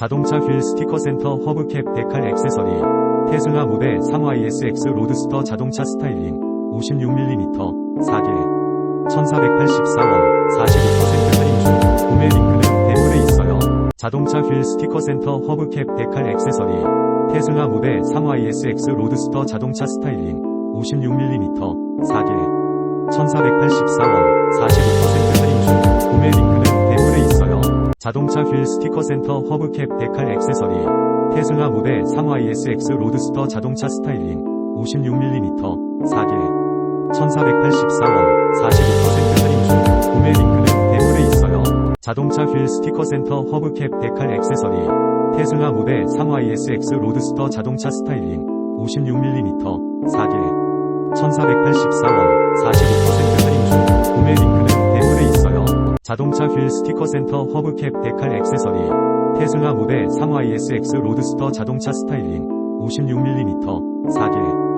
자동차 휠 스티커 센터 허브캡 데칼 액세서리. 테슬라 모델 3YSX 로드스터 자동차 스타일링 56mm 4개 1484원 45% 할인 중 구매 링크는 대물에 있어요. 자동차 휠 스티커 센터 허브캡 데칼 액세서리. 테슬라 모델 3YSX 로드스터 자동차 스타일링 56mm 4개 1484원 자동차 휠 스티커 센터 허브캡 데칼 액세서리 테슬라 모델 3YSX 로드스터 자동차 스타일링 56mm 4개 1484원 45% 할인 중 구매 링크는 대물에 있어요. 자동차 휠 스티커 센터 허브캡 데칼 액세서리 테슬라 모델 3YSX 로드스터 자동차 스타일링 56mm 4개 1484원 45% 자동차 휠 스티커 센터 허브캡 데칼 액세서리. 테슬라 모델 3YSX 로드스터 자동차 스타일링. 56mm 4개